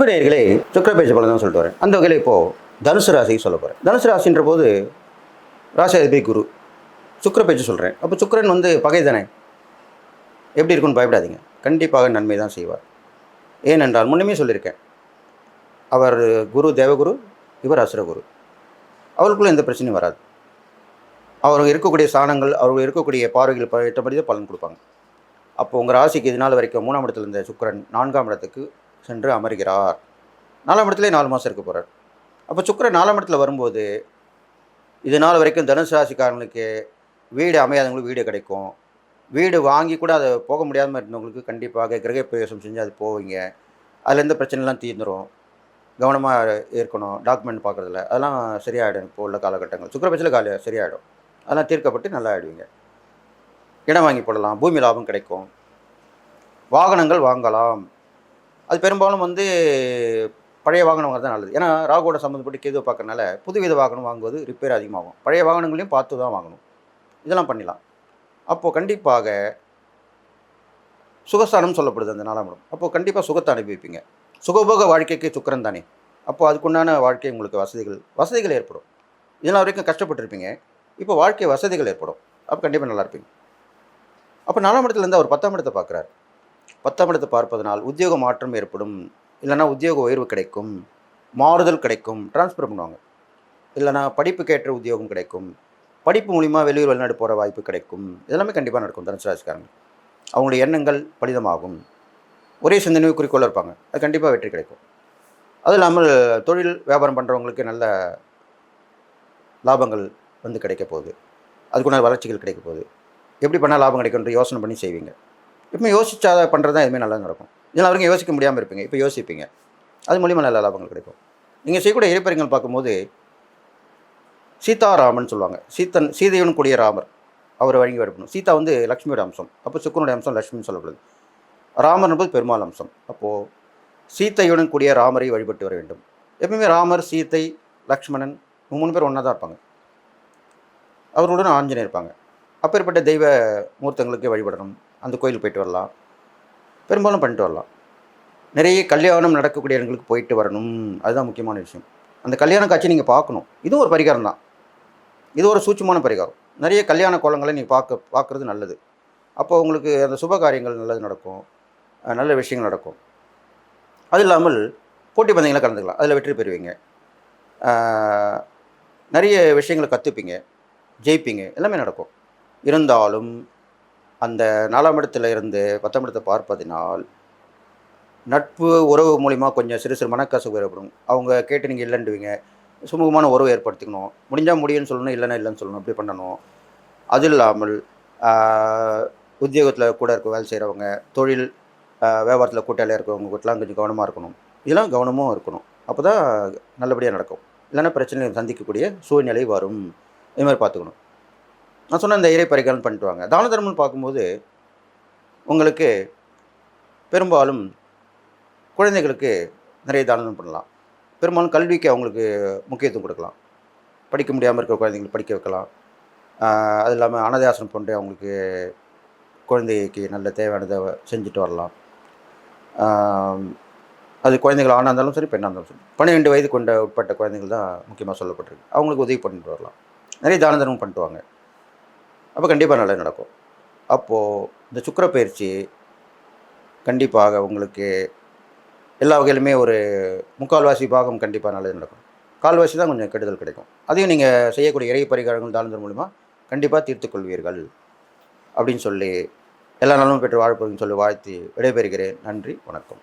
அன்புநேயர்களே சுக்கர பேச்சு பலன் தான் சொல்லிட்டு வரேன். அந்த வகையில் இப்போது தனுசு ராசிக்கு சொல்ல போகிறேன் தனுசு ராசின்ற போது ராசியாதிபதி குரு. சுக்கரபேச்சு சொல்கிறேன் அப்போ சுக்கரன் வந்து பகை தானே? எப்படி இருக்குன்னு பயப்படாதீங்க. கண்டிப்பாக நன்மை தான் செய்வார். ஏனென்றால் முன்னமே சொல்லியிருக்கேன். அவர் குரு தேவகுரு இவர் அசுரகுரு அவருக்குள்ள எந்த பிரச்சனையும் வராது. அவர்கள் இருக்கக்கூடிய சாணங்கள் அவர்கள் இருக்கக்கூடிய பார்வைகள் ப- ஏற்றபடி தான் பலன் கொடுப்பாங்க. அப்போ உங்கள் ராசிக்கு இது நாள் வரைக்கும் மூணாம் இடத்துல இருந்த சுக்கிரன் நான்காம் இடத்துக்கு சென்று அமர்கிறார். நாலாம் இடத்துலேயே நாலு மாதம் இருக்க போகிறார் அப்போ சுக்கரன் நாலாம் இடத்துல வரும்போது இது நாள் வரைக்கும் தனுசு ராசிக்காரங்களுக்கு வீடு அமையாதவங்களுக்கு வீடு கிடைக்கும். வீடு வாங்கி கூட அதை போக முடியாமல் இருந்தவங்களுக்கு கண்டிப்பாக கிரக பிரவேசம் செஞ்சு அது போவீங்க. அதில் எந்த பிரச்சனைலாம் தீர்ந்துடும் கவனமாக இருக்கணும் டாக்குமெண்ட் பார்க்குறதுல அதெல்லாம் சரியாயிடும் இப்போ உள்ள காலகட்டங்கள். சுக்கரபட்சத்தில் காலி சரியாயிடும். அதெல்லாம் தீர்க்கப்பட்டு நல்லா ஆகிடுவீங்க இடம் வாங்கி போடலாம் பூமி லாபம் கிடைக்கும். வாகனங்கள் வாங்கலாம். அது பெரும்பாலும் வந்து பழைய வாகனம் வாங்குறது நல்லது. ஏன்னா ராகுவோட சம்மந்தப்பட்டு கேதுவை பார்க்கறனால புதுவித வாகனம் வாங்குவது ரிப்பேர் அதிகமாகும். பழைய வாகனங்களையும் பார்த்து தான் வாங்கணும். இதெல்லாம் பண்ணிடலாம் அப்போது கண்டிப்பாக சுகஸ்தானம் சொல்லப்படுது அந்த நாலாம் இடம். அப்போது கண்டிப்பாக சுகத்தை அனுபவிப்பீங்க. சுகபோக வாழ்க்கைக்கு சுக்கரன் தானே. அப்போ அதுக்குண்டான வாழ்க்கை உங்களுக்கு வசதிகள் வசதிகள் ஏற்படும். இதனால் வரைக்கும் கஷ்டப்பட்டிருப்பீங்க. இப்போ வாழ்க்கை வசதிகள் ஏற்படும். அப்போ கண்டிப்பாக நல்லா இருப்பீங்க. அப்போ நாலாம் இடத்துலேருந்து அவர் பத்தாம் இடத்தை பார்க்குறாரு. பத்தாம் இடத்தை பார்ப்பதனால் உத்தியோக மாற்றம் ஏற்படும். இல்லைன்னா உத்தியோக உயர்வு கிடைக்கும். மாறுதல் கிடைக்கும். ட்ரான்ஸ்ஃபர் பண்ணுவாங்க. இல்லைன்னா படிப்புக்கேற்ற உத்தியோகம் கிடைக்கும். படிப்பு மூலிமா வெளியூர் வெளிநாடு போகிற வாய்ப்பு கிடைக்கும். இதெல்லாமே கண்டிப்பாக நடக்கும். தனுசு ராசிக்காரங்க அவங்களுடைய எண்ணங்கள் பலிதமாகும். ஒரே சிந்தனை குறிக்கோள் இருப்பாங்க. அது கண்டிப்பாக வெற்றி கிடைக்கும். அது இல்லாமல் தொழில் வியாபாரம் பண்ணுறவங்களுக்கு நல்ல லாபங்கள் வந்து கிடைக்க போகுது. அதுக்குண்டான வளர்ச்சிகள் கிடைக்க போகுது. எப்படி பண்ணால் லாபம் கிடைக்கும்ன்ற யோசனை பண்ணி செய்வீங்க. இப்போ யோசிச்சா பண்ணுறது தான் எதுவுமே நல்லா நடக்கும். இதெல்லாம் வரைக்கும் யோசிக்க முடியாமல் இருப்பீங்க. இப்போ யோசிப்பீங்க. அது மூலியமாக நல்ல லாபங்கள் கிடைக்கும். நீங்கள் செய்யக்கூடிய இறைப்பறிகள் பார்க்கும்போது சீதாராமன் சொல்லுவாங்க. சீத்தன் சீதையுடன் கூடிய ராமர். அவர் வழங்கி வரப்படணும் சீதா வந்து லக்ஷ்மியோட அம்சம். அப்போ சுக்கரனுடைய அம்சம் லக்ஷ்மின்னு சொல்லப்படுது. ராமர் என்பது பெருமாள் அம்சம். அப்போது சீத்தையுடன் கூடிய ராமரை வழிபட்டு வர வேண்டும். எப்பவுமே ராமர் சீத்தை லக்ஷ்மணன் மூணு பேர் ஒன்றா தான் இருப்பாங்க. அவர்களுடன் ஆஞ்சநேயர் இருப்பாங்க. அப்பேற்பட்ட தெய்வ மூர்த்தங்களுக்கு வழிபடணும். அந்த கோயிலுக்கு போயிட்டு வரலாம். பெரும்பாலும் பண்ணிட்டு வரலாம். நிறைய கல்யாணம் நடக்கக்கூடிய இடங்களுக்கு போயிட்டு வரணும். அதுதான் முக்கியமான விஷயம். அந்த கல்யாண காட்சி நீங்கள் பார்க்கணும். இதுவும் ஒரு பரிகாரம் தான். இது ஒரு சூட்சமான பரிகாரம். நிறைய கல்யாண கோலங்களை நீங்கள் பார்க்க பார்க்குறது நல்லது. அப்போ உங்களுக்கு அந்த சுப காரியங்கள் நல்லது நடக்கும். நல்ல விஷயங்கள் நடக்கும். அது இல்லாமல் போட்டி பந்தயங்களை கலந்துக்கலாம். அதில் வெற்றி பெறுவீங்க. நிறைய விஷயங்களை கற்றுப்பீங்க ஜெயிப்பீங்க. எல்லாமே நடக்கும். இருந்தாலும் அந்த நாலாம் இடத்துல இருந்து பத்தாம் இடத்தை பார்ப்பதினால் நட்பு உறவு மூலிமா கொஞ்சம் சிறு சிறு மனக்கசவு ஏற்படும். அவங்க கேட்டு நீங்கள் இல்லைண்டுவீங்க சுமூகமான உறவு ஏற்படுத்திக்கணும். முடிஞ்சால் முடியும்னு சொல்லணும் இல்லைன்னா இல்லைன்னு சொல்லணும். அப்படி பண்ணணும். அது இல்லாமல் உத்தியோகத்தில் கூட இருக்க வேலை செய்கிறவங்க தொழில் வியாபாரத்தில் கூட்டாளியாக இருக்கிறவங்க கூட்டலாம் கொஞ்சம் கவனமாக இருக்கணும். இதெல்லாம் கவனமும் இருக்கணும். அப்போ தான் நல்லபடியாக நடக்கும். இல்லைன்னா பிரச்சனை சந்திக்கக்கூடிய சூழ்நிலை வரும். இது மாதிரி பார்த்துக்கணும். நான் சொன்ன இந்த இறை பரிகாரம் பண்ணிட்டு வாங்க. தான தர்மம்னு பார்க்கும்போது உங்களுக்கு பெரும்பாலும் குழந்தைகளுக்கு நிறைய தானம் பண்ணலாம். பெரும்பாலும் கல்விக்கு அவங்களுக்கு முக்கியத்துவம் கொடுக்கலாம். படிக்க முடியாமல் இருக்கிற குழந்தைங்களுக்கு படிக்க வைக்கலாம். அது இல்லாமல் அனாதை போன்ற அவங்களுக்கு குழந்தைக்கு நல்ல தேவையானதை செஞ்சுட்டு வரலாம். அது குழந்தைகள் ஆணாக இருந்தாலும் சரி பெண்ணாக இருந்தாலும் சரி. பன்னிரெண்டு வயது கொண்ட உட்பட்ட குழந்தைகள் தான் முக்கியமாக சொல்லப்பட்டிருக்கு. அவங்களுக்கு உதவி பண்ணிட்டு வரலாம். நிறைய தான தர்மம் பண்ணிட்டு வாங்க. அப்போ கண்டிப்பாக நல்லது நடக்கும். அப்போது இந்த சுக்கிர பயிற்சி கண்டிப்பாக உங்களுக்கு எல்லா வகையிலுமே ஒரு முக்கால்வாசி பாகம் கண்டிப்பாக நல்லது நடக்கும். கால்வாசி தான் கொஞ்சம் கெடுதல் கிடைக்கும். அதையும் நீங்கள் செய்யக்கூடிய இறை பரிகாரங்கள் தாழ்ந்தர் மூலிமா கண்டிப்பாக தீர்த்துக்கொள்வீர்கள் அப்படின்னு சொல்லி எல்லா நலமும் பெற்று வாழ்ப்பதுன்னு சொல்லி வாழ்த்து விடைபெறுகிறேன். நன்றி வணக்கம்.